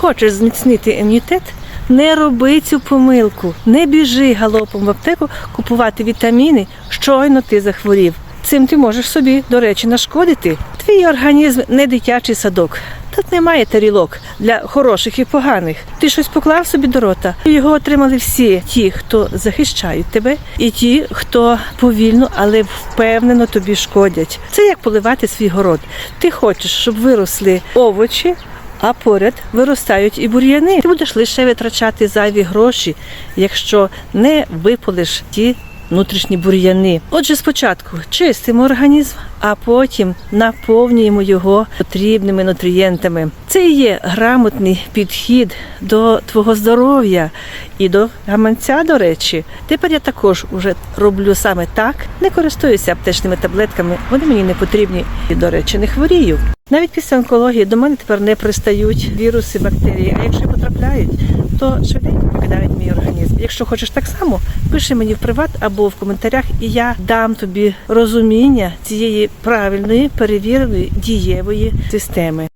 Хочеш зміцнити імунітет? Не роби цю помилку, не біжи галопом в аптеку купувати вітаміни, щойно ти захворів. Цим ти можеш собі, до речі, нашкодити. Твій організм не дитячий садок. Тут немає тарілок для хороших і поганих. Ти щось поклав собі до рота. Його отримали всі ті, хто захищають тебе, і ті, хто повільно, але впевнено тобі шкодять. Це як поливати свій город. Ти хочеш, щоб виросли овочі, а поряд виростають і бур'яни. Ти будеш лише витрачати зайві гроші, якщо не виполиш ті внутрішні бур'яни. Отже, спочатку чистимо організм, а потім наповнюємо його потрібними нутрієнтами. Це і є грамотний підхід до твого здоров'я і до гаманця, до речі. Тепер я також вже роблю саме так. Не користуюся аптечними таблетками, вони мені не потрібні і, до речі, не хворію. Навіть після онкології до мене тепер не пристають віруси, бактерії. А якщо потрапляють, то швиденько покидають мій організм. Якщо хочеш так само, пиши мені в приват або в коментарях, і я дам тобі розуміння цієї правильної, перевіреної, дієвої системи.